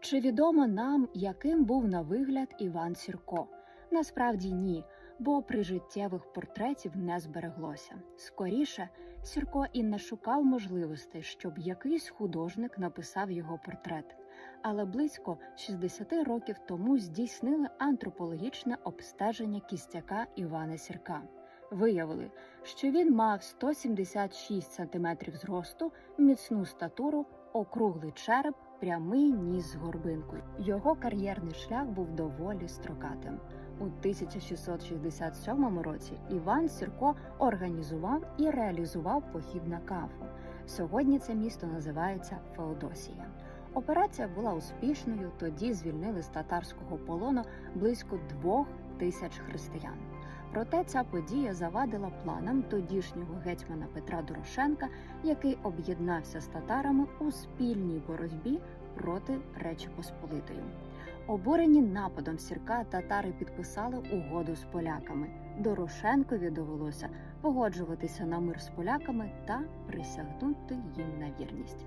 Чи відомо нам, яким був на вигляд Іван Сірко? Насправді ні, бо прижиттєвих портретів не збереглося. Скоріше, Сірко і не шукав можливостей, щоб якийсь художник написав його портрет. Але близько 60 років тому здійснили антропологічне обстеження кістяка Івана Сірка. Виявили, що він мав 176 см зросту, міцну статуру, округлий череп, прямий ніс з горбинкою. Його кар'єрний шлях був доволі строкатим. У 1667 році Іван Сірко організував і реалізував похід на Кафу. Сьогодні це місто називається Феодосія. Операція була успішною. Тоді звільнили з татарського полону близько двох тисяч християн. Проте ця подія завадила планам тодішнього гетьмана Петра Дорошенка, який об'єднався з татарами у спільній боротьбі проти Речі Посполитої. Обурені нападом сірка татари підписали угоду з поляками. Дорошенкові довелося погоджуватися на мир з поляками та присягнути їм на вірність.